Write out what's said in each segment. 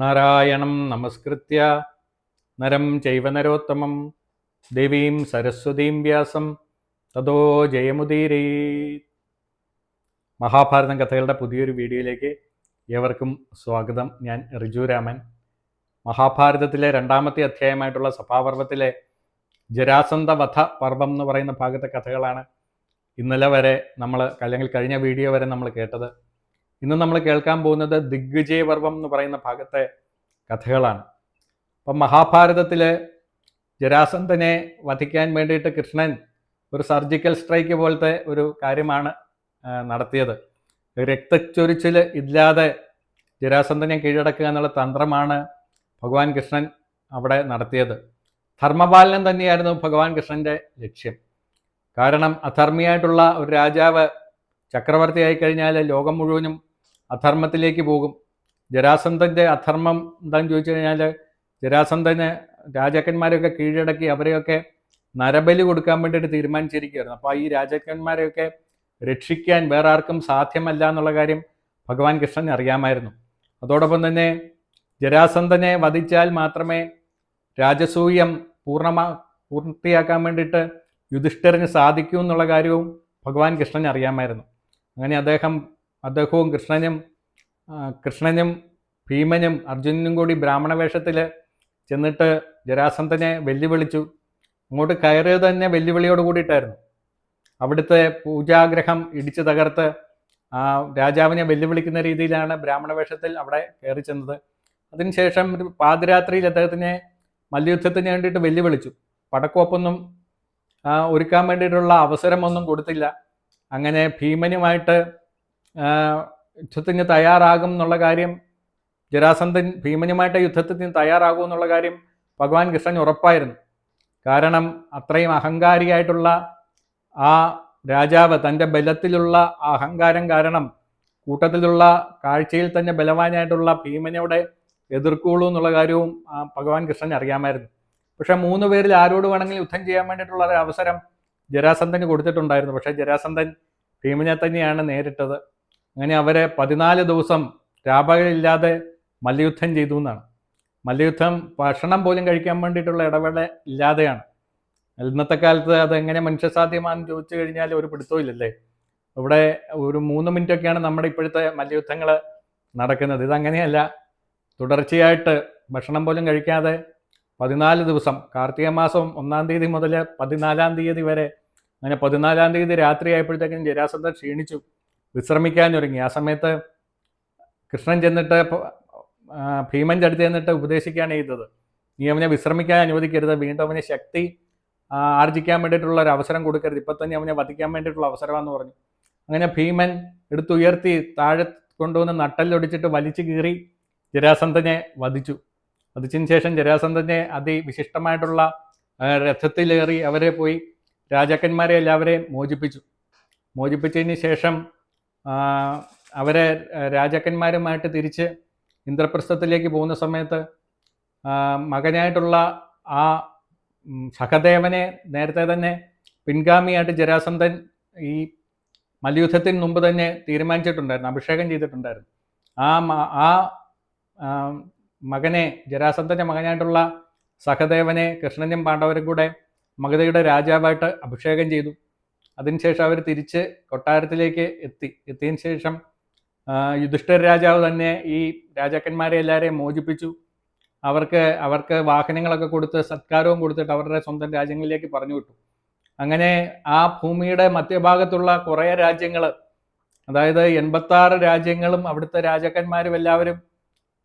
നാരായണം നമസ്കൃത്യ. നരം ചൈവ നരോത്തമം. ദേവീം സരസ്വതീം വ്യാസം. തതോ ജയമുദീരേ മഹാഭാരതം കഥകളുടെ പുതിയൊരു വീഡിയോയിലേക്ക് ഏവർക്കും സ്വാഗതം. ഞാൻ റിജു രാമൻ. മഹാഭാരതത്തിലെ രണ്ടാമത്തെ അധ്യായമായിട്ടുള്ള സഭാപർവത്തിലെ ജരാസന്ത വധ പർവം എന്ന് പറയുന്ന ഭാഗത്തെ കഥകളാണ് ഇന്നലെ വരെ നമ്മൾ അല്ലെങ്കിൽ കഴിഞ്ഞ വീഡിയോ വരെ നമ്മൾ കേട്ടത്. ഇന്ന് നമ്മൾ കേൾക്കാൻ പോകുന്നത് ദിഗ്വിജയപർവം എന്ന് പറയുന്ന ഭാഗത്തെ കഥകളാണ്. അപ്പം മഹാഭാരതത്തിലെ ജരാസന്ധനെ വധിക്കാൻ വേണ്ടിയിട്ട് കൃഷ്ണൻ ഒരു സർജിക്കൽ സ്ട്രൈക്ക് പോലത്തെ ഒരു കാര്യമാണ് നടത്തിയത്. രക്തച്ചൊരിച്ചിൽ ഇല്ലാതെ ജരാസന്ധനെ കീഴടക്കുക എന്നുള്ള തന്ത്രമാണ് ഭഗവാൻ കൃഷ്ണൻ അവിടെ നടത്തിയത്. ധർമ്മപാലനം തന്നെയായിരുന്നു ഭഗവാൻ കൃഷ്ണന്റെ ലക്ഷ്യം. കാരണം അധർമ്മിയായിട്ടുള്ള ഒരു രാജാവ് ചക്രവർത്തിയായി കഴിഞ്ഞാൽ ലോകം മുഴുവനും അധർമ്മത്തിലേക്ക് പോകും. ജരാസന്ധന്റെ അധർമ്മം എന്താണെന്ന് ചോദിച്ചു കഴിഞ്ഞാൽ ജരാസന്ധന് രാജാക്കന്മാരെയൊക്കെ കീഴടക്കി അവരെയൊക്കെ നരബലി കൊടുക്കാൻ വേണ്ടിയിട്ട് തീരുമാനിച്ചിരിക്കുകയായിരുന്നു. അപ്പോൾ ഈ രാജാക്കന്മാരെയൊക്കെ രക്ഷിക്കാൻ വേറെ ആർക്കും സാധ്യമല്ല എന്നുള്ള കാര്യം ഭഗവാൻ കൃഷ്ണൻ അറിയാമായിരുന്നു. അതോടൊപ്പം തന്നെ ജരാസന്ധനെ വധിച്ചാൽ മാത്രമേ രാജസൂയം പൂർണമാ പൂർത്തിയാക്കാൻ വേണ്ടിയിട്ട് യുധിഷ്ഠിരന് സാധിക്കൂ എന്നുള്ള കാര്യവും ഭഗവാൻ കൃഷ്ണൻ അറിയാമായിരുന്നു. അങ്ങനെ അദ്ദേഹം അദ്ദേഹവും കൃഷ്ണനും കൃഷ്ണനും ഭീമനും അർജുനനും കൂടി ബ്രാഹ്മണ വേഷത്തിൽ ചെന്നിട്ട് ജരാസന്ധനെ വെല്ലുവിളിച്ചു. അങ്ങോട്ട് കയറിയത് തന്നെ വെല്ലുവിളിയോട് കൂടിയിട്ടായിരുന്നു. അവിടുത്തെ പൂജാഗ്രഹം ഇടിച്ചു തകർത്ത് രാജാവിനെ വെല്ലുവിളിക്കുന്ന രീതിയിലാണ് ബ്രാഹ്മണ വേഷത്തിൽ അവിടെ കയറി ചെന്നത്. അതിനുശേഷം പാതിരാത്രിയിൽ അദ്ദേഹത്തിനെ മല്ലയുദ്ധത്തിന് വേണ്ടിയിട്ട് വെല്ലുവിളിച്ചു. പടക്കോപ്പൊന്നും ഒരുക്കാൻ വേണ്ടിയിട്ടുള്ള അവസരമൊന്നും കൊടുത്തില്ല. അങ്ങനെ ഭീമനുമായിട്ട് യുദ്ധത്തിന് തയ്യാറാകും എന്നുള്ള കാര്യം ജരാസന്ധൻ ഭീമനുമായിട്ട് യുദ്ധത്തിന് തയ്യാറാകും എന്നുള്ള കാര്യം ഭഗവാൻ കൃഷ്ണൻ ഉറപ്പായിരുന്നു. കാരണം അത്രയും അഹങ്കാരിയായിട്ടുള്ള ആ രാജാവ് തന്റെ ബലത്തിലുള്ള അഹങ്കാരം കാരണം കൂട്ടത്തിലുള്ള കാഴ്ചയിൽ തന്നെ ബലവാനായിട്ടുള്ള ഭീമനോടെ എതിർക്കുള്ളൂ എന്നുള്ള കാര്യവും ഭഗവാൻ കൃഷ്ണൻ അറിയാമായിരുന്നു. പക്ഷെ മൂന്ന് പേരിൽ ആരോട് വേണമെങ്കിലും യുദ്ധം ചെയ്യാൻ വേണ്ടിയിട്ടുള്ള ഒരു അവസരം ജരാസന്ധന് കൊടുത്തിട്ടുണ്ടായിരുന്നു. പക്ഷേ ജരാസന്ധൻ ഭീമനെ തന്നെയാണ് നേരിട്ടത്. അങ്ങനെ അവരെ പതിനാല് ദിവസം രാപകലില്ലാതെ മല്ലയുദ്ധം ചെയ്തു എന്നാണ്. മല്ലയുദ്ധം ഭക്ഷണം പോലും കഴിക്കാൻ വേണ്ടിയിട്ടുള്ള ഇടവേള ഇല്ലാതെയാണ്. ഇന്നത്തെ കാലത്ത് അത് എങ്ങനെ മനുഷ്യസാധ്യമാണെന്ന് ചോദിച്ചു കഴിഞ്ഞാൽ ഒരു പിടുത്തമില്ലല്ലേ ഇവിടെ ഒരു മൂന്ന് മിനിറ്റ് ഒക്കെയാണ് നമ്മുടെ ഇപ്പോഴത്തെ മല്ലയുദ്ധങ്ങൾ നടക്കുന്നത്. ഇതങ്ങനെയല്ല. തുടർച്ചയായിട്ട് ഭക്ഷണം പോലും കഴിക്കാതെ പതിനാല് ദിവസം കാർത്തിക മാസം ഒന്നാം തീയതി മുതൽ പതിനാലാം തീയതി വരെ അങ്ങനെ പതിനാലാം തീയതി രാത്രി ആയപ്പോഴത്തേക്കും ജരാസന്ധ ക്ഷീണിച്ചു. വിശ്രമിക്കാൻ ഒരുങ്ങി. ആ സമയത്ത് കൃഷ്ണൻ ചെന്നിട്ട് ഭീമന്റെ അടുത്ത് ചെന്നിട്ട് ഉപദേശിക്കുകയാണ് ചെയ്തത്. നീ അവനെ വിശ്രമിക്കാൻ അനുവദിക്കരുത്. വീണ്ടും അവനെ ശക്തി ആർജിക്കാൻ വേണ്ടിയിട്ടുള്ള ഒരു അവസരം കൊടുക്കരുത്. ഇപ്പം തന്നെ അവനെ വധിക്കാൻ വേണ്ടിയിട്ടുള്ള അവസരമാണെന്ന് പറഞ്ഞു. അങ്ങനെ ഭീമൻ എടുത്തുയർത്തി താഴെ കൊണ്ടുവന്ന് നട്ടല്ലൊടിച്ചിട്ട് വലിച്ചു കീറി ജരാസന്ധനെ വധിച്ചു. വധിച്ചതിന് ശേഷം ജരാസന്ധനെ അതിവിശിഷ്ടമായിട്ടുള്ള രഥത്തിലേറി അവരെ പോയി രാജാക്കന്മാരെ എല്ലാവരെയും മോചിപ്പിച്ചു. മോചിപ്പിച്ചതിന് ശേഷം അവരെ രാജാക്കന്മാരുമായിട്ട് തിരിച്ച് ഇന്ദ്രപ്രസ്ഥത്തിലേക്ക് പോകുന്ന സമയത്ത് മകനായിട്ടുള്ള ആ സഹദേവനെ നേരത്തെ തന്നെ പിൻഗാമിയായിട്ട് ജരാസന്ധൻ ഈ മല്ലയുദ്ധത്തിന് മുമ്പ് തന്നെ തീരുമാനിച്ചിട്ടുണ്ടായിരുന്നു അഭിഷേകം ചെയ്തിട്ടുണ്ടായിരുന്നു. ആ ആ ആ, മകനെ ജരാസന്ധന്റെ മകനായിട്ടുള്ള സഹദേവനെ കൃഷ്ണനും പാണ്ഡവരും കൂടെ മഗധയുടെ രാജാവായിട്ട് അഭിഷേകം ചെയ്തു. അതിനുശേഷം അവർ തിരിച്ച് കൊട്ടാരത്തിലേക്ക് എത്തി. എത്തിയതിന് ശേഷം യുധിഷ്ഠിര രാജാവ് തന്നെ ഈ രാജാക്കന്മാരെ എല്ലാവരെയും മോചിപ്പിച്ചു. അവർക്ക് അവർക്ക് വാഹനങ്ങളൊക്കെ കൊടുത്ത് സത്കാരവും കൊടുത്തിട്ട് അവരുടെ സ്വന്തം രാജ്യങ്ങളിലേക്ക് പറഞ്ഞു വിട്ടു. അങ്ങനെ ആ ഭൂമിയുടെ മധ്യഭാഗത്തുള്ള കുറേ രാജ്യങ്ങൾ അതായത് എൺപത്താറ് രാജ്യങ്ങളും അവിടുത്തെ രാജാക്കന്മാരും എല്ലാവരും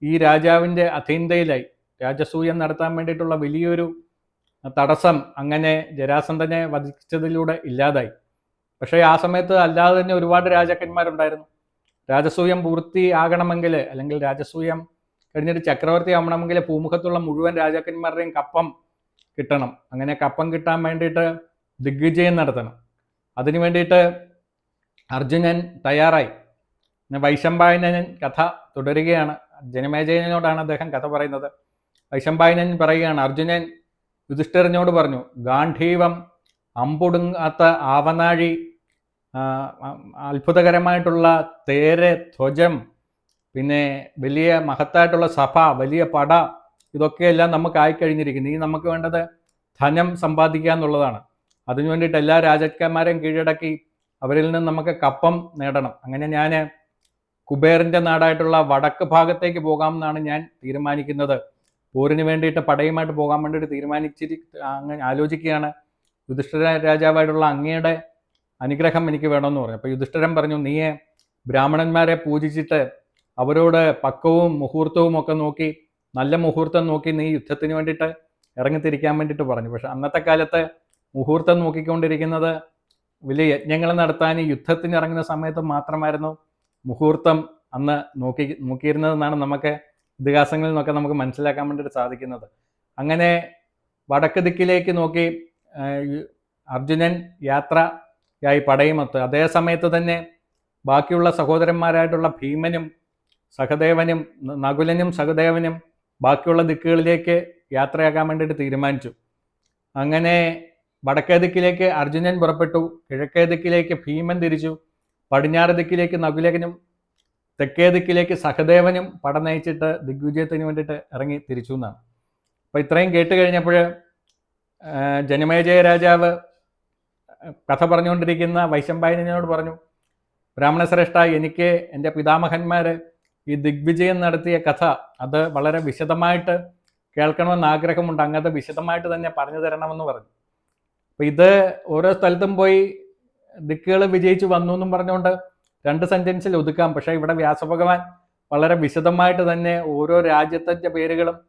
ഈ രാജാവിന്റെ അധീനതയിലായി. രാജസൂയം നടത്താൻ വേണ്ടിയിട്ടുള്ള വലിയൊരു തടസ്സം അങ്ങനെ ജരാസന്ധനെ വധിച്ചതിലൂടെ ഇല്ലാതായി. പക്ഷേ ആ സമയത്ത് അല്ലാതെ തന്നെ ഒരുപാട് രാജാക്കന്മാരുണ്ടായിരുന്നു. രാജസൂയം പൂർത്തി ആകണമെങ്കിൽ അല്ലെങ്കിൽ രാജസൂയം കഴിഞ്ഞിട്ട് ചക്രവർത്തി ആവണമെങ്കിൽ ഭൂമുഖത്തുള്ള മുഴുവൻ രാജാക്കന്മാരുടെയും കപ്പം കിട്ടണം. അങ്ങനെ കപ്പം കിട്ടാൻ വേണ്ടിയിട്ട് ദിഗ്വിജയം നടത്തണം. അതിനു വേണ്ടിയിട്ട് അർജുനൻ തയ്യാറായി. പിന്നെ വൈശമ്പായനൻ കഥ തുടരുകയാണ്. ജനമേജയനോടാണ് അദ്ദേഹം കഥ പറയുന്നത്. വൈശമ്പായനൻ പറയുകയാണ് അർജുനൻ യുധിഷ്ഠിരനോട് പറഞ്ഞു ഗാന്ധീവം അമ്പൊടുങ്ങാത്ത ആവനാഴി അത്ഭുതകരമായിട്ടുള്ള തേര് ധ്വജം പിന്നെ വലിയ മഹത്തായിട്ടുള്ള സഭ വലിയ പട ഇതൊക്കെയെല്ലാം നമുക്ക് ആയിക്കഴിഞ്ഞിരിക്കുന്നു. ഇനി നമുക്ക് വേണ്ടത് ധനം സമ്പാദിക്കുക എന്നുള്ളതാണ്. അതിനു വേണ്ടിയിട്ട് എല്ലാ രാജാക്കന്മാരെയും കീഴടക്കി അവരിൽ നിന്ന് നമുക്ക് കപ്പം നേടണം. അങ്ങനെ ഞാൻ കുബേറിന്റെ നാടായിട്ടുള്ള വടക്ക് ഭാഗത്തേക്ക് പോകാമെന്നാണ് ഞാൻ തീരുമാനിക്കുന്നത്. പോരിന് വേണ്ടിയിട്ട് പടയുമായിട്ട് പോകാൻ വേണ്ടിയിട്ട് തീരുമാനിച്ചിരി അങ്ങനെ ആലോചിക്കുകയാണ്. യുധിഷ്ഠിര രാജാവായിട്ടുള്ള അങ്ങയുടെ അനുഗ്രഹം എനിക്ക് വേണമെന്ന് പറഞ്ഞു. അപ്പോൾ യുധിഷ്ഠിരൻ പറഞ്ഞു നീയെ ബ്രാഹ്മണന്മാരെ പൂജിച്ചിട്ട് അവരോട് പക്കവും മുഹൂർത്തവും ഒക്കെ നോക്കി നല്ല മുഹൂർത്തം നോക്കി നീ യുദ്ധത്തിന് വേണ്ടിയിട്ട് ഇറങ്ങിത്തിരിക്കാൻ വേണ്ടിയിട്ട് പറഞ്ഞു. പക്ഷെ അന്നത്തെ കാലത്ത് മുഹൂർത്തം നോക്കിക്കൊണ്ടിരിക്കുന്നത് വലിയ യജ്ഞങ്ങൾ നടത്താൻ യുദ്ധത്തിന് ഇറങ്ങുന്ന സമയത്ത് മാത്രമായിരുന്നു മുഹൂർത്തം അന്ന് നോക്കി നോക്കിയിരുന്നതെന്നാണ് നമുക്ക് ഇതിഹാസങ്ങളിൽ നിന്നൊക്കെ നമുക്ക് മനസ്സിലാക്കാൻ വേണ്ടിയിട്ട് സാധിക്കുന്നത്. അങ്ങനെ വടക്ക് ദിക്കിലേക്ക് നോക്കി അർജുനൻ യു- അർജുനൻ പടയുമത്ത്. അതേ സമയത്ത് തന്നെ ബാക്കിയുള്ള സഹോദരന്മാരായിട്ടുള്ള ഭീമനും സഹദേവനും നകുലനും സഹദേവനും ബാക്കിയുള്ള ദിക്കുകളിലേക്ക് യാത്രയാക്കാൻ വേണ്ടിയിട്ട് തീരുമാനിച്ചു. അങ്ങനെ വടക്കേ ദിക്കിലേക്ക് അർജുനൻ പുറപ്പെട്ടു. കിഴക്കേ ദിക്കിലേക്ക് ഭീമൻ തിരിച്ചു. പടിഞ്ഞാറ് ദിക്കിലേക്ക് നകുലകനും തെക്കേ ദിക്കിലേക്ക് സഹദേവനും പടം നയിച്ചിട്ട് ദിഗ്വിജയത്തിന് വേണ്ടിയിട്ട് ഇറങ്ങി തിരിച്ചു എന്നാണ്. അപ്പോൾ ഇത്രയും കേട്ട് കഴിഞ്ഞപ്പോൾ ജനമേജയ രാജാവ് കഥ പറഞ്ഞുകൊണ്ടിരിക്കുന്ന വൈശമ്പായനോട് പറഞ്ഞു ബ്രാഹ്മണശ്രേഷ്ഠ എനിക്ക് എന്റെ പിതാമഹന്മാർ ഈ ദിഗ്വിജയം നടത്തിയ കഥ അത് വളരെ വിശദമായിട്ട് കേൾക്കണമെന്ന് ആഗ്രഹമുണ്ട്. അങ്ങനത്തെ വിശദമായിട്ട് തന്നെ പറഞ്ഞു തരണമെന്ന് പറഞ്ഞു. അപ്പം ഇത് ഓരോ സ്ഥലത്തും പോയി ദിക്കുകൾ വിജയിച്ചു വന്നു എന്നും പറഞ്ഞുകൊണ്ട് രണ്ട് സെന്റൻസിൽ ഒതുക്കാം. പക്ഷേ ഇവിടെ വ്യാസഭഗവാൻ വളരെ വിശദമായിട്ട് തന്നെ ഓരോ രാജ്യത്തിന്റെ പേരുകളും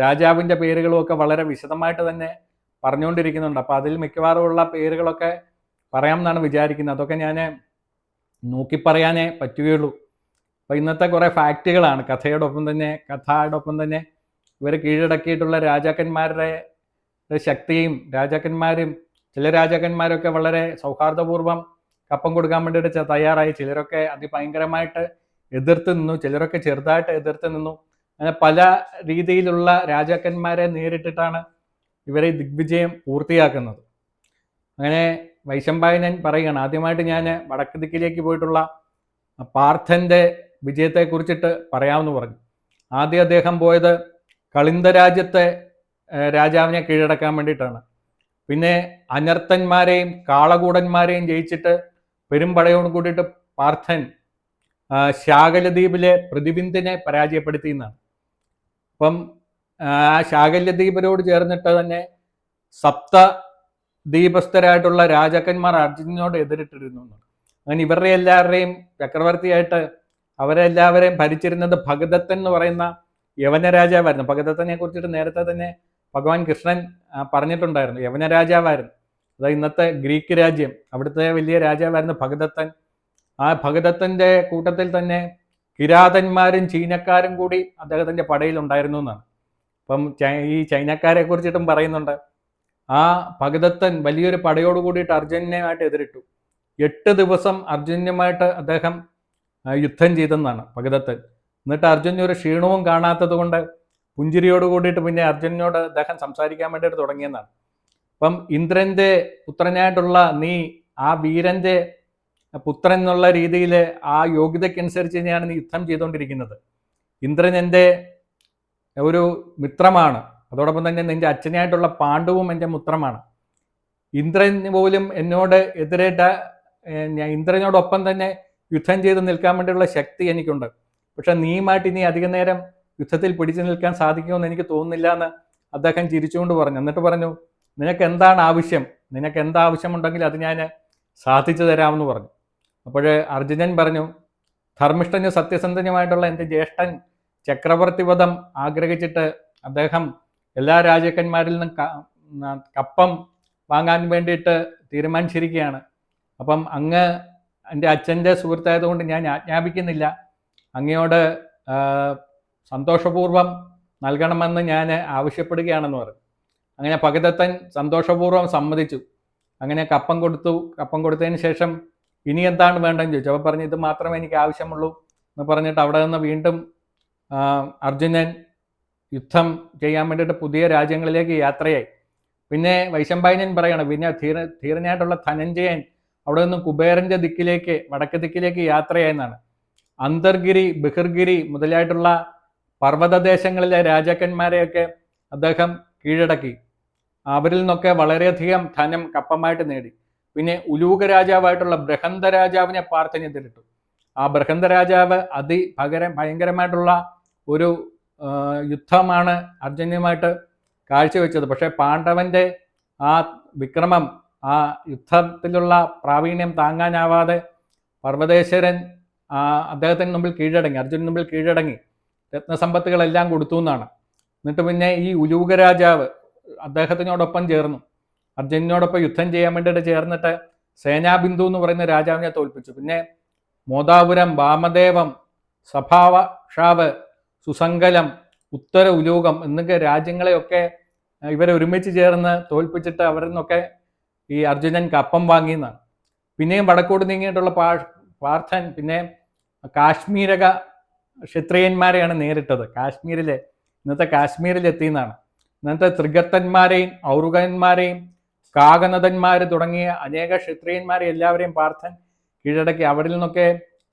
രാജാവിന്റെ പേരുകളും ഒക്കെ വളരെ വിശദമായിട്ട് തന്നെ പറഞ്ഞുകൊണ്ടിരിക്കുന്നുണ്ട്. അപ്പോൾ അതിൽ മിക്കവാറും ഉള്ള പേരുകളൊക്കെ പറയാമെന്നാണ് വിചാരിക്കുന്നത്. അതൊക്കെ ഞാൻ നോക്കി പറയാനേ പറ്റുകയുള്ളൂ. അപ്പോൾ ഇന്നത്തെ കുറേ ഫാക്റ്റുകളാണ്. കഥയോടൊപ്പം തന്നെ കഥയോടൊപ്പം തന്നെ ഇവർ കീഴടക്കിയിട്ടുള്ള രാജാക്കന്മാരുടെ ശക്തിയും രാജാക്കന്മാരും ചില രാജാക്കന്മാരൊക്കെ വളരെ സൗഹാർദ്ദപൂർവം കപ്പം കൊടുക്കാൻ വേണ്ടിയിട്ട് തയ്യാറായി. ചിലരൊക്കെ അതിഭയങ്കരമായിട്ട് എതിർത്ത് നിന്നു. ചിലരൊക്കെ ചെറുതായിട്ട് എതിർത്ത് നിന്നു. അങ്ങനെ പല രീതിയിലുള്ള രാജാക്കന്മാരെ നേരിട്ടിട്ടാണ് ഇവരെ ദിഗ്വിജയം പൂർത്തിയാക്കുന്നത്. അങ്ങനെ വൈശമ്പായനൻ പറയുകയാണ്. ആദ്യമായിട്ട് ഞാൻ വടക്ക് ദിക്കിലേക്ക് പോയിട്ടുള്ള പാർത്ഥന്റെ വിജയത്തെക്കുറിച്ചിട്ട് പറയാമെന്ന് പറഞ്ഞു. ആദ്യം അദ്ദേഹം പോയത് കളിന്ത രാജ്യത്തെ രാജാവിനെ കീഴടക്കാൻ വേണ്ടിയിട്ടാണ്. പിന്നെ അനർത്തന്മാരെയും കാളകൂടന്മാരെയും ജയിച്ചിട്ട് പെരുമ്പടയോട് കൂടിയിട്ട് പാർത്ഥൻ ശാകലദ്വീപിലെ പ്രതിബിന്ദിനെ പരാജയപ്പെടുത്തി എന്നാണ് അപ്പം ശാകല്യദ്വീപരോട് ചേർന്നിട്ട് തന്നെ സപ്ത ദീപസ്ഥരായിട്ടുള്ള രാജാക്കന്മാർ അർജുനോട് എതിരിട്ടിരുന്നു. അങ്ങനെ ഇവരുടെ എല്ലാവരുടെയും ചക്രവർത്തിയായിട്ട് അവരെല്ലാവരെയും ഭരിച്ചിരുന്നത് ഭഗദത്തൻ എന്ന് പറയുന്ന യവനരാജാവായിരുന്നു രാജാവായിരുന്നു. ഭഗദത്തനെ കുറിച്ചിട്ട് നേരത്തെ തന്നെ ഭഗവാൻ കൃഷ്ണൻ പറഞ്ഞിട്ടുണ്ടായിരുന്നു. യവനരാജാവായിരുന്നു അതായത് അത് ഇന്നത്തെ ഗ്രീക്ക് രാജ്യം അവിടുത്തെ വലിയ രാജാവായിരുന്നു ഭഗദത്തൻ. ആ ഭഗദത്തന്റെ കൂട്ടത്തിൽ തന്നെ കിരാതന്മാരും ചീനക്കാരും കൂടി അദ്ദേഹത്തിന്റെ പടയിൽ ഉണ്ടായിരുന്നു എന്നാണ്. അപ്പം ചൈ- ഈ ചൈനക്കാരെ കുറിച്ചിട്ടും പറയുന്നുണ്ട്. ആ ഭഗതത്തൻ വലിയൊരു പടയോട് കൂടിയിട്ട് അർജുനനുമായിട്ട് എതിരിട്ടു. എട്ട് ദിവസം അർജുനുമായിട്ട് അദ്ദേഹം യുദ്ധം ചെയ്തെന്നാണ് ഭഗതത്തൻ എന്നിട്ട് അർജുന ഒരു ക്ഷീണവും കാണാത്തത് കൊണ്ട് പുഞ്ചിരിയോട് കൂടിയിട്ട് പിന്നെ അർജുനോട് അദ്ദേഹം സംസാരിക്കാൻ വേണ്ടിയിട്ട് തുടങ്ങിയെന്നാണ്. അപ്പം ഇന്ദ്രന്റെ പുത്രനായിട്ടുള്ള നീ ആ വീരന്റെ പുത്രൻ എന്നുള്ള രീതിയിൽ ആ യോഗ്യതയ്ക്കനുസരിച്ച് തന്നെയാണ് നീ യുദ്ധം ചെയ്തുകൊണ്ടിരിക്കുന്നത്. ഇന്ദ്രൻ എന്റെ ഒരു മിത്രമാണ്. അതോടൊപ്പം തന്നെ നിന്റെ അച്ഛനായിട്ടുള്ള പാണ്ഡവും എന്റെ മുത്രമാണ്. ഇന്ദ്രൻ പോലും എന്നോട് എതിരേറ്റ ഞാൻ ഇന്ദ്രനോടൊപ്പം തന്നെ യുദ്ധം ചെയ്ത് നിൽക്കാൻ വേണ്ടിയുള്ള ശക്തി എനിക്കുണ്ട്. പക്ഷെ നീയുമായിട്ട് ഇനി അധിക നേരം യുദ്ധത്തിൽ പിടിച്ചു നിൽക്കാൻ സാധിക്കുമെന്ന് എനിക്ക് തോന്നുന്നില്ല എന്ന് അദ്ദേഹം ചിരിച്ചുകൊണ്ട് പറഞ്ഞു. എന്നിട്ട് പറഞ്ഞു നിനക്ക് എന്താണ് ആവശ്യം? നിനക്ക് എന്താവശ്യമുണ്ടെങ്കിൽ അത് ഞാൻ സാധിച്ചു തരാമെന്ന് പറഞ്ഞു. അപ്പോൾ അർജുനൻ പറഞ്ഞു ധർമ്മിഷ്ഠനും സത്യസന്ധനുമായിട്ടുള്ള എന്റെ ജ്യേഷ്ഠൻ ചക്രവർത്തിവധം ആഗ്രഹിച്ചിട്ട് അദ്ദേഹം എല്ലാ രാജാക്കന്മാരിൽ നിന്നും കപ്പം വാങ്ങാൻ വേണ്ടിയിട്ട് തീരുമാനിച്ചിരിക്കുകയാണ്. അപ്പം അങ്ങ് എന്റെ അച്ഛന്റെ സുഹൃത്തായതുകൊണ്ട് ഞാൻ ആജ്ഞാപിക്കുന്നില്ല. അങ്ങയോട് സന്തോഷപൂർവം നൽകണമെന്ന് ഞാൻ ആവശ്യപ്പെടുകയാണെന്ന് പറഞ്ഞു. അങ്ങനെ ഭഗദത്തൻ സന്തോഷപൂർവം സമ്മതിച്ചു. അങ്ങനെ കപ്പം കൊടുത്തു. കപ്പം കൊടുത്തതിന് ശേഷം ഇനി എന്താണ് വേണ്ടതെന്ന് ചോദിച്ചു. അപ്പോൾ പറഞ്ഞു ഇത് മാത്രമേ എനിക്ക് ആവശ്യമുള്ളൂ എന്ന് പറഞ്ഞിട്ട് അവിടെ നിന്ന് വീണ്ടും അർജുനൻ യുദ്ധം ചെയ്യാൻ വേണ്ടിയിട്ട് പുതിയ രാജ്യങ്ങളിലേക്ക് യാത്രയായി. പിന്നെ വൈശമ്പായനൻ പറയണം പിന്നെ ധീര ധീരനായിട്ടുള്ള ധനഞ്ജയൻ അവിടെ നിന്ന് കുബേരന്റെ ദിക്കിലേക്ക് വടക്ക് ദിക്കിലേക്ക് യാത്രയായെന്നാണ് അന്തർഗിരി ബഹിർഗിരി മുതലായിട്ടുള്ള പർവതദേശങ്ങളിലെ രാജാക്കന്മാരെയൊക്കെ അദ്ദേഹം കീഴടക്കി. അവരിൽ നിന്നൊക്കെ വളരെയധികം ധനം കപ്പമായിട്ട് നേടി. പിന്നെ ഉലൂക രാജാവായിട്ടുള്ള ബൃഹന്ത രാജാവിനെ പാർത്ഥന്യത്തിലിട്ടു ആ ബൃഹന്ത രാജാവ് അതി ഭയങ്കരമായിട്ടുള്ള ഒരു യുദ്ധമാണ് അർജുനുമായിട്ട് കാഴ്ചവെച്ചത്. പക്ഷേ പാണ്ഡവന്റെ ആ വിക്രമം ആ യുദ്ധത്തിലുള്ള പ്രാവീണ്യം താങ്ങാനാവാതെ പർവതേശ്വരൻ അദ്ദേഹത്തിന് മുമ്പിൽ കീഴടങ്ങി. അർജുനന് മുമ്പിൽ കീഴടങ്ങി. രത്നസമ്പത്തുകളെല്ലാം കൊടുത്തു എന്നാണ്. എന്നിട്ട് പിന്നെ ഈ ഉലൂക രാജാവ് അദ്ദേഹത്തിനോടൊപ്പം ചേർന്നു. അർജുനോടൊപ്പം യുദ്ധം ചെയ്യാൻ വേണ്ടിയിട്ട് ചേർന്നിട്ട് സേനാബിന്ദു എന്ന് പറയുന്ന രാജാവിനെ തോൽപ്പിച്ചു. പിന്നെ മോദാപുരം വാമദേവം സഭാവ സുസങ്കലം ഉത്തര ഉലോകം എന്നൊക്കെ രാജ്യങ്ങളെയൊക്കെ ഇവരെ ഒരുമിച്ച് ചേർന്ന് തോൽപ്പിച്ചിട്ട് അവരിൽ നിന്നൊക്കെ ഈ അർജുനൻ കപ്പം വാങ്ങിയെന്നാണ്. പിന്നെയും വടക്കോട്ട് നീങ്ങിയിട്ടുള്ള പാ പാർത്ഥൻ പിന്നെ കാശ്മീരക ക്ഷത്രിയന്മാരെയാണ് നേരിട്ടത്. കാശ്മീരിലെ ഇന്നത്തെ കാശ്മീരിലെത്തിയെന്നാണ്. ഇന്നത്തെ ത്രികത്തന്മാരെയും ഔറുകന്മാരെയും കാകനതന്മാർ തുടങ്ങിയ അനേക ക്ഷത്രിയന്മാരെ എല്ലാവരെയും പാർത്ഥൻ കീഴടക്കി അവരിൽ നിന്നൊക്കെ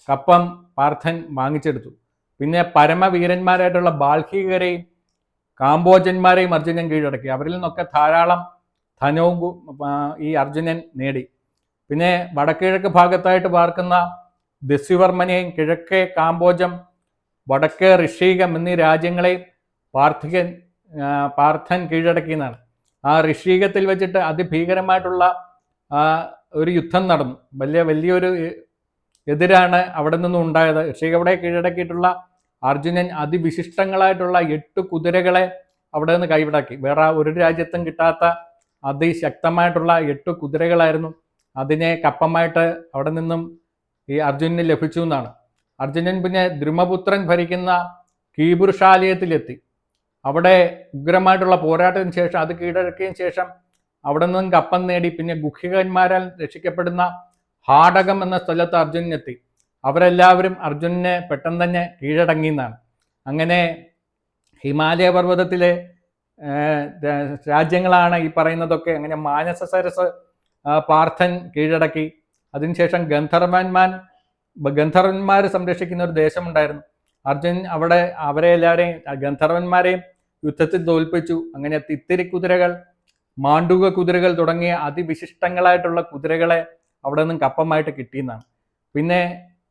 കപ്പം പാർത്ഥൻ വാങ്ങിച്ചെടുത്തു. പിന്നെ പരമവീരന്മാരായിട്ടുള്ള ബാൽഹികരെയും കാമ്പോജന്മാരെയും അർജുനൻ കീഴടക്കി. അവരിൽ നിന്നൊക്കെ ധാരാളം ധനവും ഈ അർജുനൻ നേടി. പിന്നെ വടക്കിഴക്ക് ഭാഗത്തായിട്ട് പാർക്കുന്ന ദസ്യുവർമ്മനെയും കിഴക്കേ കാമ്പോജം വടക്കേ ഋഷികം എന്നീ രാജ്യങ്ങളെയും പാർത്ഥികൻ പാർത്ഥൻ കീഴടക്കിയെന്നാണ്. ആ ഋഷികത്തിൽ വെച്ചിട്ട് അതിഭീകരമായിട്ടുള്ള ഒരു യുദ്ധം നടന്നു. വലിയ വലിയൊരു എതിരാണ് അവിടെ നിന്നും ഉണ്ടായത്. ഋഷികവിടെ കീഴടക്കിയിട്ടുള്ള അർജുനൻ അതിവിശിഷ്ടങ്ങളായിട്ടുള്ള എട്ട് കുതിരകളെ അവിടെ നിന്ന് കൈവിടാക്കി. വേറെ ഒരു രാജ്യത്തും കിട്ടാത്ത അതിശക്തമായിട്ടുള്ള എട്ട് കുതിരകളായിരുന്നു അതിനെ കപ്പമായിട്ട് അവിടെ നിന്നും ഈ അർജുനന് ലഭിച്ചു എന്നാണ്. അർജുനൻ പിന്നെ ദ്രുമപുത്രൻ ഭരിക്കുന്ന കീപുരുഷാലയത്തിലെത്തി. അവിടെ ഉഗ്രമായിട്ടുള്ള പോരാട്ടത്തിന് ശേഷം അത് കീഴടക്കിയതിന് ശേഷം അവിടെ നിന്നും കപ്പം നേടി പിന്നെ ഗുഹ്യകന്മാരാൽ രക്ഷിക്കപ്പെടുന്ന ഹാടകം എന്ന സ്ഥലത്ത് അർജുനൻ എത്തി അവരെല്ലാവരും അർജുനനെ പെട്ടെന്ന് തന്നെ കീഴടങ്ങി എന്നാണ് അങ്ങനെ ഹിമാലയ പർവതത്തിലെ രാജ്യങ്ങളാണ് ഈ പറയുന്നതൊക്കെ അങ്ങനെ മാനസ സരസ് പാർത്ഥൻ കീഴടക്കി. അതിനുശേഷം ഗന്ധർവന്മാൻ ഗന്ധർവന്മാർ സംരക്ഷിക്കുന്ന ഒരു ദേശമുണ്ടായിരുന്നു. അർജുൻ അവിടെ അവരെ എല്ലാവരെയും ഗന്ധർവന്മാരെയും യുദ്ധത്തിൽ തോൽപ്പിച്ചു. അങ്ങനെ തിത്തിരി കുതിരകൾ മാണ്ഡുക കുതിരകൾ തുടങ്ങിയ അതിവിശിഷ്ടങ്ങളായിട്ടുള്ള കുതിരകളെ അവിടെ നിന്നും കപ്പമായിട്ട് കിട്ടിയെന്നാണ്. പിന്നെ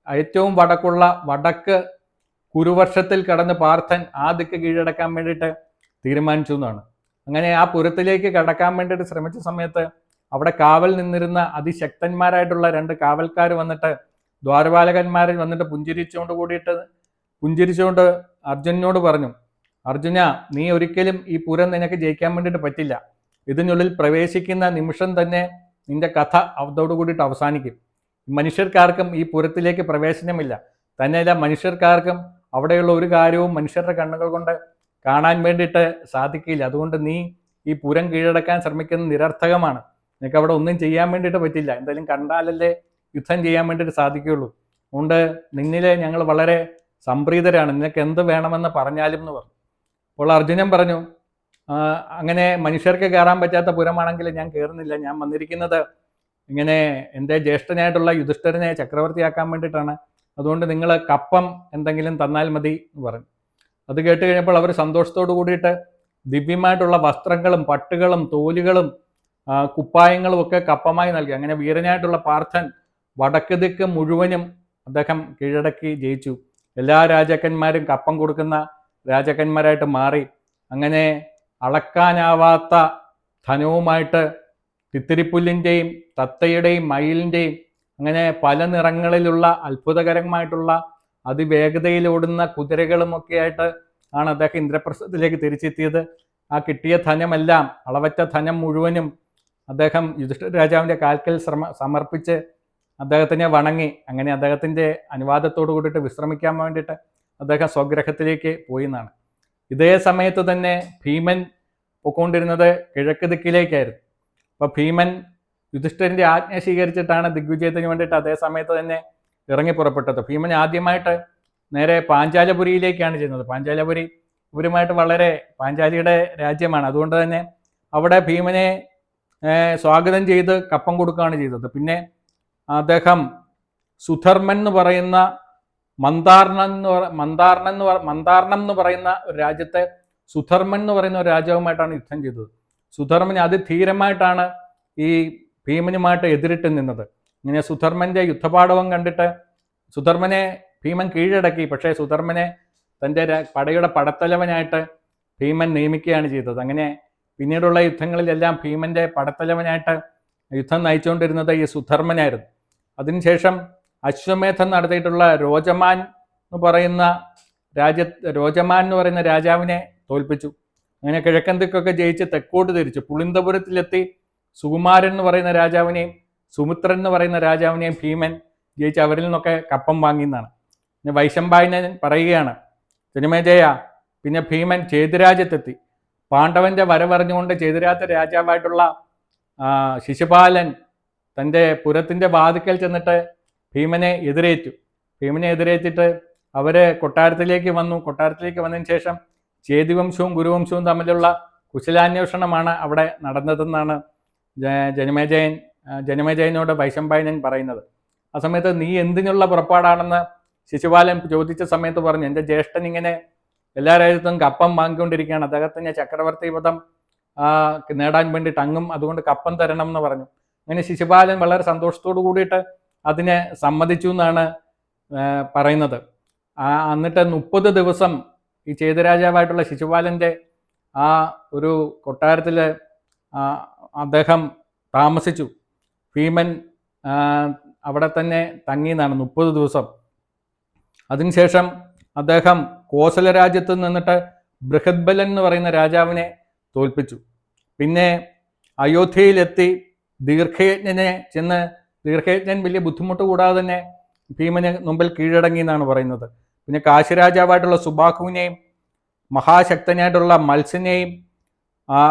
ഏറ്റവും വടക്കുള്ള വടക്ക് കുരുവർഷത്തിൽ കടന്ന് പാർത്ഥൻ ആ ദിക്ക് കീഴടക്കാൻ വേണ്ടിയിട്ട് തീരുമാനിച്ചു എന്നാണ്. അങ്ങനെ ആ പുരത്തിലേക്ക് കടക്കാൻ വേണ്ടിയിട്ട് ശ്രമിച്ച സമയത്ത് അവിടെ കാവൽ നിന്നിരുന്ന അതിശക്തന്മാരായിട്ടുള്ള രണ്ട് കാവൽക്കാർ വന്നിട്ട് ദ്വാരപാലകന്മാരിൽ വന്നിട്ട് പുഞ്ചിരിച്ചുകൊണ്ട് കൂടിയിട്ട് പുഞ്ചിരിച്ചുകൊണ്ട് അർജുനോട് പറഞ്ഞു അർജുന നീ ഒരിക്കലും ഈ പുരം നിനക്ക് ജയിക്കാൻ വേണ്ടിയിട്ട് പറ്റില്ല. ഇതിനുള്ളിൽ പ്രവേശിക്കുന്ന നിമിഷം തന്നെ നിന്റെ കഥ അതോടു കൂടിയിട്ട് അവസാനിക്കും. മനുഷ്യർക്കാർക്കും ഈ പുരത്തിലേക്ക് പ്രവേശനമില്ല. തന്നെയല്ല മനുഷ്യർക്കാർക്കും അവിടെയുള്ള ഒരു കാര്യവും മനുഷ്യരുടെ കണ്ണുകൾ കൊണ്ട് കാണാൻ വേണ്ടിയിട്ട് സാധിക്കില്ല. അതുകൊണ്ട് നീ ഈ പുരം കീഴടക്കാൻ ശ്രമിക്കുന്നത് നിരർത്ഥകമാണ്. നിനക്ക് അവിടെ ഒന്നും ചെയ്യാൻ വേണ്ടിയിട്ട് പറ്റില്ല. എന്തായാലും കണ്ടാലല്ലേ യുദ്ധം ചെയ്യാൻ വേണ്ടിയിട്ട് സാധിക്കുകയുള്ളൂ. അതുകൊണ്ട് നിന്നിലെ ഞങ്ങൾ വളരെ സംപ്രീതരാണ്. നിനക്ക് എന്ത് വേണമെന്ന് പറഞ്ഞാലും എന്ന് പറഞ്ഞു. അപ്പോൾ അർജുനൻ പറഞ്ഞു "ആ, അങ്ങനെ മനുഷ്യർക്ക് കയറാൻ പറ്റാത്ത പുരമാണെങ്കിൽ ഞാൻ കയറുന്നില്ല ഞാൻ വന്നിരിക്കുന്നത് ഇങ്ങനെ എന്റെ ജ്യേഷ്ഠനായിട്ടുള്ള യുധിഷ്ഠരനെ ചക്രവർത്തിയാക്കാൻ വേണ്ടിയിട്ടാണ്. അതുകൊണ്ട് നിങ്ങൾ കപ്പം എന്തെങ്കിലും തന്നാൽ മതി എന്ന് പറഞ്ഞു അത് കേട്ട് കഴിഞ്ഞപ്പോൾ അവർ സന്തോഷത്തോടു കൂടിയിട്ട് ദിവ്യമായിട്ടുള്ള വസ്ത്രങ്ങളും പട്ടുകളും തോലുകളും കുപ്പായങ്ങളും ഒക്കെ കപ്പമായി നൽകി. അങ്ങനെ വീരനായിട്ടുള്ള പാർത്ഥൻ വടക്ക് ദിക്ക് മുഴുവനും അദ്ദേഹം കീഴടക്കി ജയിച്ചു. എല്ലാ രാജാക്കന്മാരും കപ്പം കൊടുക്കുന്ന രാജാക്കന്മാരായിട്ട് മാറി. അങ്ങനെ അളക്കാനാവാത്ത ധനവുമായിട്ട് തിത്തിരിപ്പുല്ലിന്റെയും തത്തയുടെയും മയിലിന്റെയും അങ്ങനെ പല നിറങ്ങളിലുള്ള അത്ഭുതകരമായിട്ടുള്ള അതിവേഗതയിലോടുന്ന കുതിരകളുമൊക്കെ ആയിട്ട് ആണ് അദ്ദേഹം ഇന്ദ്രപ്രസ്ഥത്തിലേക്ക് തിരിച്ചെത്തിയത്. ആ കിട്ടിയ ധനമെല്ലാം അളവറ്റ ധനം മുഴുവനും അദ്ദേഹം യുധിഷ്ഠിര രാജാവിന്റെ കാൽക്കൽ ശ്രമ സമർപ്പിച്ച് അദ്ദേഹത്തിനെ വണങ്ങി. അങ്ങനെ അദ്ദേഹത്തിന്റെ അനുവാദത്തോടു കൂടിയിട്ട് വിശ്രമിക്കാൻ വേണ്ടിയിട്ട് അദ്ദേഹം സ്വഗ്രഹത്തിലേക്ക് പോയി എന്നാണ്. ഇതേ സമയത്ത് തന്നെ ഭീമൻ പൊക്കൊണ്ടിരുന്നത് കിഴക്ക് ദിക്കിലേക്കായിരുന്നു. അപ്പോൾ ഭീമൻ യുധിഷ്ഠിരന്റെ ആജ്ഞ സ്വീകരിച്ചിട്ടാണ് ദിഗ്വിജയത്തിന് വേണ്ടിയിട്ട് അതേ സമയത്ത് തന്നെ ഇറങ്ങി പുറപ്പെട്ടത്. ഭീമൻ ആദ്യമായിട്ട് നേരെ പാഞ്ചാലപുരിയിലേക്കാണ് ചെയ്യുന്നത് പാഞ്ചാലപുരി ഇവരുമായിട്ട് വളരെ പാഞ്ചാലിയുടെ രാജ്യമാണ്. അതുകൊണ്ട് തന്നെ അവിടെ ഭീമനെ സ്വാഗതം ചെയ്ത് കപ്പം കൊടുക്കുകയാണ് ചെയ്തത്. പിന്നെ അദ്ദേഹം സുധർമ്മൻ എന്ന് പറയുന്ന മന്ദാർണം എന്ന് പറ മന്ദാർണ എന്ന് പറ മന്ദാർണം എന്ന് പറയുന്ന ഒരു രാജ്യത്തെ സുധർമ്മൻ എന്ന് പറയുന്ന ഒരു രാജാവുമായിട്ടാണ് യുദ്ധം ചെയ്തത്. സുധർമ്മൻ അതിധീരമായിട്ടാണ് ഈ ഭീമനുമായിട്ട് എതിരിട്ട് നിന്നത്. ഇങ്ങനെ സുധർമ്മന്റെ യുദ്ധപാഠവും കണ്ടിട്ട് സുധർമ്മനെ ഭീമൻ കീഴടക്കി പക്ഷേ സുധർമ്മനെ തന്റെ പടയുടെ പടത്തലവനായിട്ട് ഭീമൻ നിയമിക്കുകയാണ് ചെയ്തത്. അങ്ങനെ പിന്നീടുള്ള യുദ്ധങ്ങളിലെല്ലാം ഭീമന്റെ പടത്തലവനായിട്ട് യുദ്ധം നയിച്ചുകൊണ്ടിരുന്നത് ഈ സുധർമ്മനായിരുന്നു. അതിനുശേഷം അശ്വമേധം നടത്തിയിട്ടുള്ള രോജമാൻ എന്ന് പറയുന്ന രാജ്യ രോജമാൻ എന്ന് പറയുന്ന രാജാവിനെ തോൽപ്പിച്ചു. അങ്ങനെ കിഴക്കൻ ദിക്കൊക്കെ ജയിച്ച് തെക്കോട്ട് തിരിച്ചു. പുളിന്തപുരത്തിലെത്തി സുകുമാരൻ എന്ന് പറയുന്ന രാജാവിനെയും സുമിത്രൻ എന്ന് പറയുന്ന രാജാവിനെയും ഭീമൻ ജയിച്ച് അവരിൽ നിന്നൊക്കെ കപ്പം വാങ്ങിയെന്നാണ്. പിന്നെ വൈശമ്പായനൻ പറയുകയാണ് ജനമേജയ പിന്നെ ഭീമൻ ചേതുരാജ്യത്തെത്തി. പാണ്ഡവന്റെ വരവറിഞ്ഞുകൊണ്ട് ചേതുരാജ രാജാവായിട്ടുള്ള ശിശുപാലൻ തന്റെ പുരത്തിന്റെ വാതിക്കൽ ചെന്നിട്ട് ഭീമനെ എതിരേറ്റു. ഭീമനെ എതിരേറ്റിട്ട് അവർ കൊട്ടാരത്തിലേക്ക് വന്നു. കൊട്ടാരത്തിലേക്ക് വന്നതിന് ശേഷം ചേതിവംശവും ഗുരുവംശവും തമ്മിലുള്ള കുശലാന്വേഷണമാണ് അവിടെ നടന്നതെന്നാണ് ജനമേജയൻ ജനമേജയനോട് വൈശമ്പായനൻ പറയുന്നത്. ആ സമയത്ത് നീ എന്തിനുള്ള പുറപ്പാടാണെന്ന് ശിശുപാലൻ ചോദിച്ച സമയത്ത് പറഞ്ഞു എന്റെ ജ്യേഷ്ഠൻ ഇങ്ങനെ എല്ലാ രാജ്യത്തും കപ്പം വാങ്ങിക്കൊണ്ടിരിക്കുകയാണ്. അദ്ദേഹത്തിന് ചക്രവർത്തി പദം നേടാൻ വേണ്ടിയിട്ട് അങ്ങും അതുകൊണ്ട് കപ്പം തരണം എന്ന് പറഞ്ഞു. അങ്ങനെ ശിശുപാലൻ വളരെ സന്തോഷത്തോടു കൂടിയിട്ട് അതിനെ സമ്മതിച്ചു എന്നാണ് പറയുന്നത്. എന്നിട്ട് മുപ്പത് ദിവസം ഈ ചേതുരാജാവായിട്ടുള്ള ശിശുപാലന്റെ ആ ഒരു കൊട്ടാരത്തിൽ അദ്ദേഹം താമസിച്ചു. ഭീമൻ അവിടെ തന്നെ തങ്ങി തങ്ങിയെന്നാണ് മുപ്പത് ദിവസം. അതിനുശേഷം അദ്ദേഹം കോസല രാജ്യത്ത് നിന്നിട്ട് ബൃഹദ്ബലൻ എന്ന് പറയുന്ന രാജാവിനെ തോൽപ്പിച്ചു. പിന്നെ അയോധ്യയിലെത്തി ദീർഘയജ്ഞനെ ചെന്ന് ദീർഘയജ്ഞൻ വലിയ ബുദ്ധിമുട്ട് കൂടാതെ തന്നെ ഭീമന് മുമ്പിൽ കീഴടങ്ങി എന്നാണ് പറയുന്നത്. പിന്നെ കാശിരാജാവായിട്ടുള്ള സുബാഹുവിനെയും മഹാശക്തനായിട്ടുള്ള മത്സ്യനെയും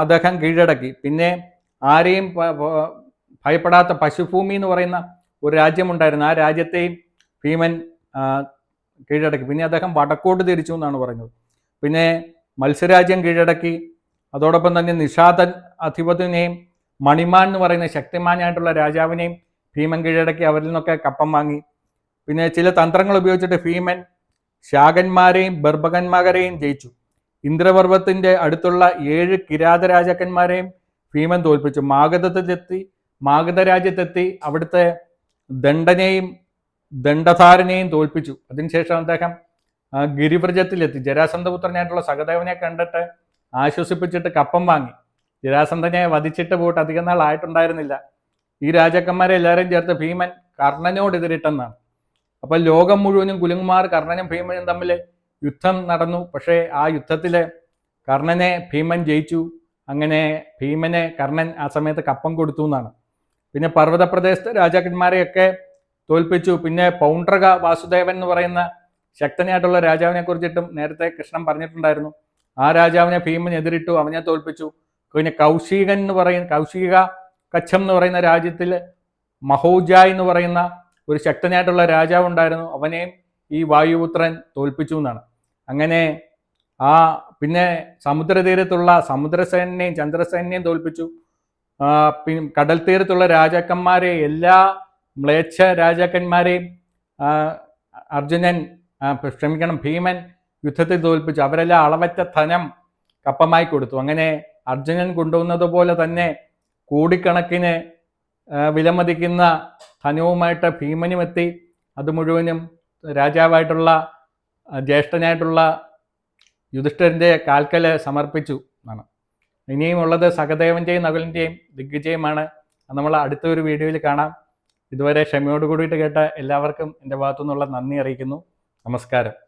അദ്ദേഹം കീഴടക്കി. പിന്നെ ആരെയും ഭയപ്പെടാത്ത പശുഭൂമി എന്ന് പറയുന്ന ഒരു രാജ്യമുണ്ടായിരുന്നു. ആ രാജ്യത്തെയും ഭീമൻ കീഴടക്കി. പിന്നെ അദ്ദേഹം വടക്കോട്ട് തിരിച്ചു എന്നാണ് പറയുന്നത്. പിന്നെ മത്സ്യരാജ്യം കീഴടക്കി. അതോടൊപ്പം തന്നെ നിഷാദൻ അധിപതിനെയും മണിമാൻ എന്ന് പറയുന്ന ശക്തിമാനായിട്ടുള്ള രാജാവിനെയും ഭീമൻ കീഴടക്കി അവരിൽ നിന്നൊക്കെ കപ്പം വാങ്ങി. പിന്നെ ചില തന്ത്രങ്ങൾ ഉപയോഗിച്ചിട്ട് ഭീമൻ ശാകന്മാരെയും ബർഭകന്മാരെയും ജയിച്ചു. ഇന്ദ്രപർവത്തിന്റെ അടുത്തുള്ള ഏഴ് കിരാത രാജാക്കന്മാരെയും ഭീമൻ തോൽപ്പിച്ചു. മാഗധത്തിലെത്തി മാഗധ രാജ്യത്തെത്തി അവിടുത്തെ ദണ്ഡനെയും ദണ്ഡധാരനെയും തോൽപ്പിച്ചു. അതിനുശേഷം അദ്ദേഹം ഗിരിവ്രജത്തിലെത്തി. ജരാസന്ധപുത്രനായിട്ടുള്ള സഹദേവനെ കണ്ടിട്ട് ആശ്വസിപ്പിച്ചിട്ട് കപ്പം വാങ്ങി. ജരാസന്ധനെ വധിച്ചിട്ട് പോയിട്ട് അധികം നാൾ ആയിട്ടുണ്ടായിരുന്നില്ല ഈ രാജാക്കന്മാരെ എല്ലാവരെയും ചേർത്ത് ഭീമൻ കർണനോട് എതിരിട്ടെന്നാണ്. അപ്പോൾ ലോകം മുഴുവനും കുലുങ്ങുമാർ കർണനും ഭീമനും തമ്മിൽ യുദ്ധം നടന്നു. പക്ഷേ ആ യുദ്ധത്തിൽ കർണനെ ഭീമൻ ജയിച്ചു. അങ്ങനെ ഭീമനെ കർണൻ ആ സമയത്ത് കപ്പം കൊടുത്തു എന്നാണ്. പിന്നെ പർവതപ്രദേശത്തെ രാജാക്കന്മാരെയൊക്കെ തോൽപ്പിച്ചു. പിന്നെ പൗണ്ട്രക വാസുദേവൻ എന്ന് പറയുന്ന ശക്തനായിട്ടുള്ള രാജാവിനെ കുറിച്ചിട്ടും നേരത്തെ കൃഷ്ണൻ പറഞ്ഞിട്ടുണ്ടായിരുന്നു. ആ രാജാവിനെ ഭീമൻ എതിരിട്ടു അവനെ തോൽപ്പിച്ചു. പിന്നെ കൗശികൻ എന്ന് പറയുന്ന കൗശിക കച്ഛം എന്ന് പറയുന്ന രാജ്യത്തിൽ മഹോജായ് എന്ന് പറയുന്ന ഒരു ശക്തനായിട്ടുള്ള രാജാവ് ഉണ്ടായിരുന്നു. അവനെയും ഈ വായുപുത്രൻ തോൽപ്പിച്ചു എന്നാണ്. അങ്ങനെ ആ പിന്നെ സമുദ്രതീരത്തുള്ള സമുദ്രസേനയും ചന്ദ്രസേനയും തോൽപ്പിച്ചു. പിന്നെ കടൽ തീരത്തുള്ള രാജാക്കന്മാരെ എല്ലാ മ്ലേച്ഛ രാജാക്കന്മാരെയും അർജുനൻ ക്ഷമിക്കണം ഭീമൻ യുദ്ധത്തിൽ തോൽപ്പിച്ചു. അവരെല്ലാം അളവറ്റ ധനം കപ്പമായി കൊടുത്തു. അങ്ങനെ അർജുനൻ കൊണ്ടുവന്നതുപോലെ തന്നെ കോടിക്കണക്കിന് വിലമതിക്കുന്ന ധനവുമായിട്ട് ഭീമനും എത്തി അത് മുഴുവനും രാജാവായിട്ടുള്ള ജ്യേഷ്ഠനായിട്ടുള്ള യുധിഷ്ഠിരന്റെ കാൽക്കൽ സമർപ്പിച്ചു എന്നാണ്. ഇനിയുമുള്ളത് സഹദേവന്റെയും നകുലിന്റെയും ദിഗ്വിജയമാണ്. നമ്മൾ അടുത്ത ഒരു വീഡിയോയിൽ കാണാം. ഇതുവരെ ക്ഷമയോട് കൂടിയിട്ട് കേട്ട എല്ലാവർക്കും എന്റെ ഭാഗത്തു നിന്നുള്ള നന്ദി അറിയിക്കുന്നു. നമസ്കാരം.